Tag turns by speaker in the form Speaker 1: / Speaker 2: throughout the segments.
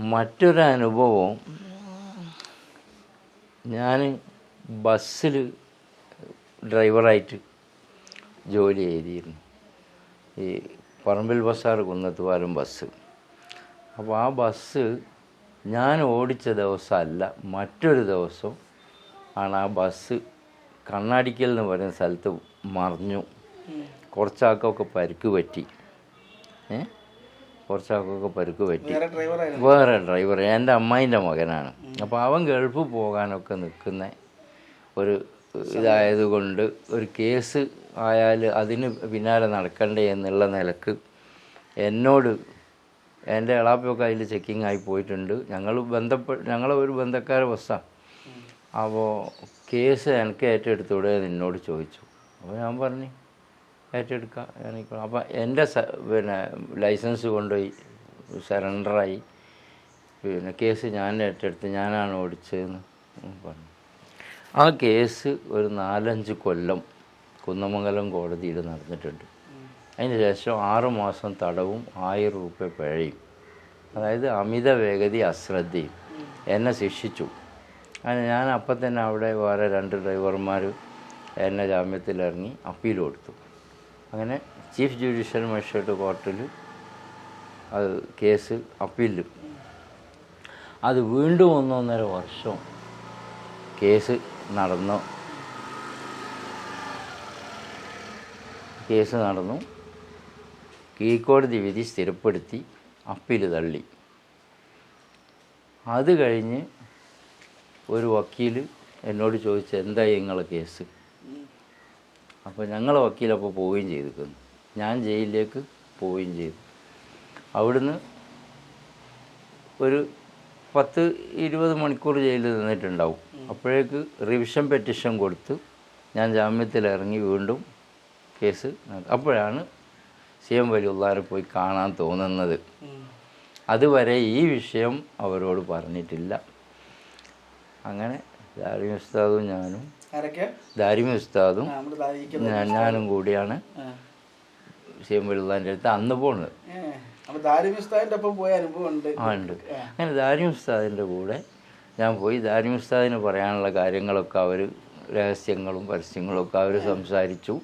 Speaker 1: മറ്റൊരു അനുഭവം ഞാൻ ബസ്സിൽ ഡ്രൈവറായിട്ട് ജോലി ചെയ്തിരുന്നു. ഈ പറമ്പിൽ ബസ്സാർ കുന്നത്തുപാലം ബസ്. അപ്പോൾ ആ ബസ് ഞാൻ ഓടിച്ച ദിവസമല്ല മറ്റൊരു ദിവസം ആണ് ആ ബസ് കണ്ണാടിക്കൽ എന്ന് പറയുന്ന സ്ഥലത്ത് മറിഞ്ഞു. കുറച്ചാൾക്കൊക്കെ പരിക്ക് പറ്റി. ഏ? കുറച്ചാൾക്കൊക്കെ പരുക്ക് പറ്റി.
Speaker 2: വേറെ
Speaker 1: ഡ്രൈവർ എന്റെ അമ്മായിന്റെ മകനാണ്. അപ്പോൾ അവൻ ഗൾഫ് പോകാനൊക്കെ നിൽക്കുന്ന ഒരു ഇതായതുകൊണ്ട് ഒരു കേസ് ആയാൽ അതിന് പിന്നാലെ നടക്കണ്ടേ എന്നുള്ള നിലയ്ക്ക് എന്നോട് എന്റെ ഇളാപ്പൊക്കെ അതിൽ ചെക്കിംഗ് ആയി പോയിട്ടുണ്ട്. ഞങ്ങൾ ബന്ധപ്പെ ഞങ്ങളെ ഒരു ബന്ധക്കാരെ ബസ്സാണ് അപ്പോൾ കേസ് എനിക്ക് ഏറ്റെടുത്തൂടെ നിന്നോട് ചോദിച്ചു. അപ്പോൾ ഞാൻ പറഞ്ഞു ഏറ്റെടുക്കാം എനിക്ക്. അപ്പം എന്റെ പിന്നെ ലൈസൻസ് കൊണ്ടുപോയി സറണ്ടറായി. പിന്നെ കേസ് ഞാൻ ഏറ്റെടുത്ത് ഞാനാണ് ഓടിച്ചതെന്ന് പറഞ്ഞു. ആ കേസ് ഒരു നാലഞ്ച് കൊല്ലം കുന്നമംഗലം കോടതിയിൽ നടന്നിട്ടുണ്ട്. അതിന് ശേഷം ആറ് മാസം തടവും ആയിരം രൂപ പിഴയും. അതായത് അമിത വേഗതി അശ്രദ്ധയും എന്നെ ശിക്ഷിച്ചു. അങ്ങനെ ഞാൻ അപ്പം തന്നെ അവിടെ വേറെ രണ്ട് ഡ്രൈവർമാർ എന്നെ ജാമ്യത്തിലിറങ്ങി അപ്പീൽ കൊടുത്തു. അങ്ങനെ ചീഫ് ജുഡീഷ്യൽ മജിസ്ട്രേറ്റ് കോർട്ടിൽ അത് കേസ് അപ്പീൽ അത് വീണ്ടും ഒന്നൊന്നര വർഷം കേസ് നടന്നു. കേസ് നടന്നു. കീഴ്ക്കോടതി വിധി സ്ഥിരപ്പെടുത്തി അപ്പീൽ തള്ളി. അത് കഴിഞ്ഞ് ഒരു വക്കീൽ എന്നോട് ചോദിച്ചു എന്തായി നിങ്ങളെ കേസ്? അപ്പോൾ ഞങ്ങളെ വക്കീലപ്പോൾ പോവുകയും ചെയ്തിരിക്കുന്നു ഞാൻ ജയിലിലേക്ക് പോവുകയും ചെയ്തു. അവിടുന്ന് ഒരു പത്ത് ഇരുപത് മണിക്കൂർ ജയിലിൽ നിന്നിട്ടുണ്ടാവും. അപ്പോഴേക്ക് റിവിഷൻ പെറ്റീഷൻ കൊടുത്ത് ഞാൻ ജാമ്യത്തിൽ ഇറങ്ങി വീണ്ടും കേസ് അപ്പോഴാണ് സി എം വലിയുള്ളാരെ പോയി കാണാൻ തോന്നുന്നത്. അതുവരെ ഈ വിഷയം അവരോട് പറഞ്ഞിട്ടില്ല. അങ്ങനെ ദാരി ഉസ്താദും ഞാനും ദാരിമി ഉസ്താദും ഞാനും കൂടിയാണ്. സി അടുത്ത് അന്ന് പോണത്.
Speaker 2: ഉസ്താദിന്റെ ഉണ്ട്.
Speaker 1: ആ ഉണ്ട്. അങ്ങനെ ദാരിമി ഉസ്താദിന്റെ കൂടെ ഞാൻ പോയി. ദാരിമി ഉസ്താദിന് പറയാനുള്ള കാര്യങ്ങളൊക്കെ അവർ രഹസ്യങ്ങളും പരസ്യങ്ങളും ഒക്കെ അവർ സംസാരിച്ചു.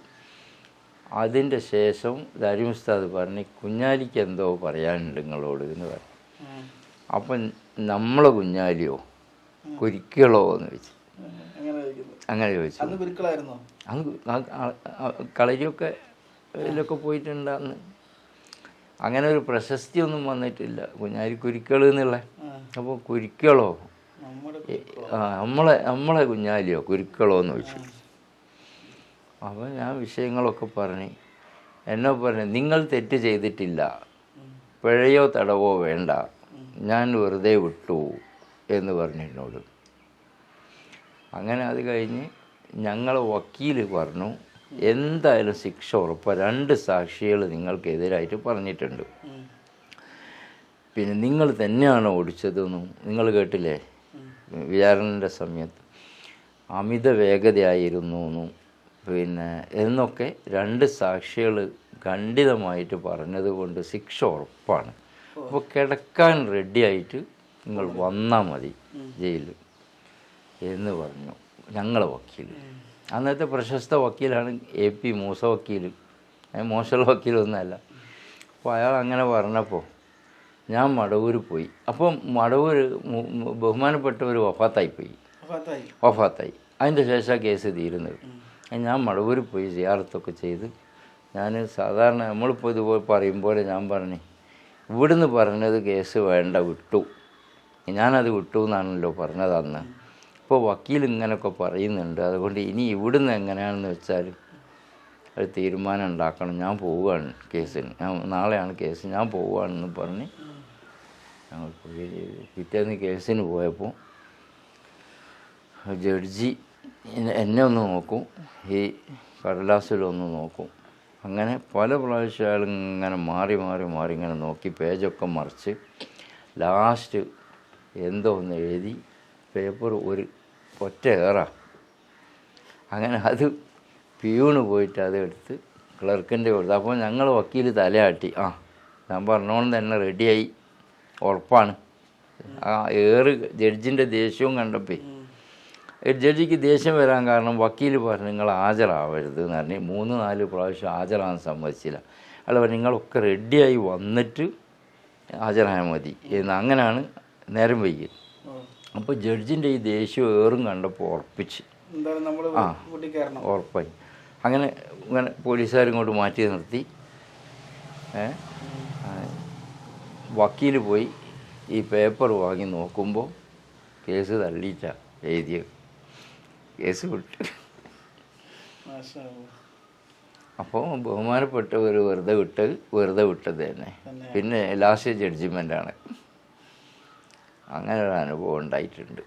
Speaker 1: അതിന്റെ ശേഷം ദാരിമി ഉസ്താദ് പറഞ്ഞു കുഞ്ഞാലിക്ക് എന്തോ പറയാനുണ്ട് നിങ്ങളോട് എന്ന് പറഞ്ഞു. അപ്പം നമ്മളെ കുഞ്ഞാലിയോ കുരിക്കളോ എന്ന്
Speaker 2: ചോദിക്കുന്നു
Speaker 1: അങ്ങനെ ചോദിച്ചു.
Speaker 2: അന്ന്
Speaker 1: കളരിയൊക്കെ ഇതിലൊക്കെ പോയിട്ടുണ്ടെന്ന്. അങ്ങനെ ഒരു പ്രശസ്തി ഒന്നും വന്നിട്ടില്ല. കുഞ്ഞാരി കുരുക്കൾ എന്നുള്ള. അപ്പോൾ കുരിക്കളോ? നമ്മളെ നമ്മളെ കുഞ്ഞാലിയോ കുരുക്കളോ എന്ന് ചോദിച്ചു. അപ്പോൾ ഞാൻ വിഷയങ്ങളൊക്കെ പറഞ്ഞ് എന്നെ പറഞ്ഞു നിങ്ങൾ തെറ്റ് ചെയ്തിട്ടില്ല. പിഴയോ തടവോ വേണ്ട. ഞാൻ വെറുതെ വിട്ടു എന്ന് പറഞ്ഞു എന്നോട് അങ്ങനെ അത് കഴിഞ്ഞ് ഞങ്ങൾ വക്കീൽ പറഞ്ഞു എന്തായാലും ശിക്ഷ ഉറപ്പ്. രണ്ട് സാക്ഷികൾ നിങ്ങൾക്കെതിരായിട്ട് പറഞ്ഞിട്ടുണ്ട്. പിന്നെ നിങ്ങൾ തന്നെയാണ് ഓടിച്ചതെന്നും നിങ്ങൾ കേട്ടില്ലേ? വിചാരണന്റെ സമയത്ത്. അമിത വേഗതയായിരുന്നു എന്നും പിന്നെ എന്നൊക്കെ രണ്ട് സാക്ഷികൾ ഖണ്ഡിതമായിട്ട് പറഞ്ഞതുകൊണ്ട് ശിക്ഷ ഉറപ്പാണ്. അപ്പോൾ കിടക്കാൻ റെഡിയായിട്ട് നിങ്ങൾ വന്നാൽ മതി ജയിലിൽ എന്ന് പറഞ്ഞു. ഞങ്ങളെ വക്കീൽ അന്നത്തെ പ്രശസ്ത വക്കീലാണ് എ പി മൂസ വക്കീൽ മോശമുള്ള വക്കീലൊന്നുമല്ല. അപ്പോൾ അയാൾ അങ്ങനെ പറഞ്ഞപ്പോൾ ഞാൻ മടവൂർ പോയി. അപ്പം മടവൂർ ബഹുമാനപ്പെട്ട ഒരു ബഹുമാനപ്പെട്ടവർ
Speaker 2: വഫാത്തായി.
Speaker 1: വഫാത്തായി. അതിന്റെ ശേഷം കേസ് തീരുന്നത്. ഞാൻ മടവൂർ പോയി സിയാറത്തൊക്കെ ചെയ്ത് ഞാൻ സാധാരണ നമ്മളിപ്പോൾ ഇതുപോലെ പറയുമ്പോൾ ഞാൻ പറഞ്ഞു ഇവിടുന്ന് പറഞ്ഞത് കേസ് വേണ്ട വിട്ടു. ഞാനത് വിട്ടു എന്നാണല്ലോ പറഞ്ഞത് അന്ന്. ഇപ്പോൾ വക്കീൽ ഇങ്ങനെയൊക്കെ പറയുന്നുണ്ട്. അതുകൊണ്ട് ഇനി ഇവിടുന്ന് എങ്ങനെയാണെന്ന് വെച്ചാൽ ഒരു തീരുമാനം ഉണ്ടാക്കണം. ഞാൻ പോവുകയാണ് കേസിന്. ഞാൻ നാളെയാണ് കേസ്. ഞാൻ പോവുകയാണെന്ന് പറഞ്ഞ് ഞങ്ങൾ പിറ്റേന്ന് കേസിന് പോയപ്പോൾ ജഡ്ജി എന്നെ- ഒന്ന് നോക്കും. ഈ കടലാസിലൊന്ന് നോക്കും. അങ്ങനെ പല പ്രാവശ്യം ഇങ്ങനെ മാറി മാറി മാറി ഇങ്ങനെ നോക്കി. പേജൊക്കെ മറിച്ച് ലാസ്റ്റ് എന്തോ ഒന്ന് എഴുതി പേപ്പർ ഒരു ഒറ്റ ഏറ. അങ്ങനെ അത് പിയൂണ് പോയിട്ട് അത് എടുത്ത് ക്ലർക്കിന്റെ കൊടുത്തു. അപ്പോൾ ഞങ്ങൾ വക്കീൽ തലയാട്ടി. ആ ഞാൻ പറഞ്ഞോണ്ട് തന്നെ റെഡിയായി. ഉറപ്പാണ്. ആ ഏറ് ജഡ്ജിന്റെ ദേഷ്യവും കണ്ടപ്പോൾ ജഡ്ജിക്ക് ദേഷ്യം വരാൻ കാരണം വക്കീൽ പറഞ്ഞു നിങ്ങൾ ഹാജരാവരുത് എന്ന് പറഞ്ഞ്. മൂന്ന് നാല് പ്രാവശ്യം ഹാജരാകാൻ സമ്മതിച്ചില്ല. അയാൾ നിങ്ങളൊക്കെ റെഡിയായി വന്നിട്ട് ഹാജരായാൽ മതി. എന്ന് അങ്ങനെയാണ് നേരം വൈകിയത്. അപ്പോൾ ജഡ്ജിന്റെ ഈ ദേഷ്യം ഏറും കണ്ടപ്പോൾ ഉറപ്പിച്ച്.
Speaker 2: ആ
Speaker 1: ഉറപ്പായി. അങ്ങനെ ഇങ്ങനെ പോലീസുകാർ ഇങ്ങോട്ട് മാറ്റി നിർത്തി. വക്കീൽ പോയി ഈ പേപ്പർ വാങ്ങി നോക്കുമ്പോൾ കേസ് തള്ളിയിട്ട എഴുതിയ കേസ് വിട്ടു. അപ്പോൾ ബഹുമാനപ്പെട്ട ബഹുമാനപ്പെട്ടവർ വെറുതെ വിട്ടത് വെറുതെ വിട്ടത് തന്നെ.
Speaker 2: തന്നെ.
Speaker 1: പിന്നെ ലാസ്റ്റ് ജഡ്ജിമെന്റാണ് അങ്ങനെ ഒരു അനുഭവം ഉണ്ടായിട്ടുണ്ട്.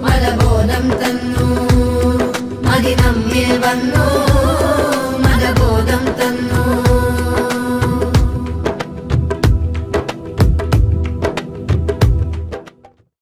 Speaker 3: മലബോധം തന്നു. മതി നമ്മിൽ വന്നു.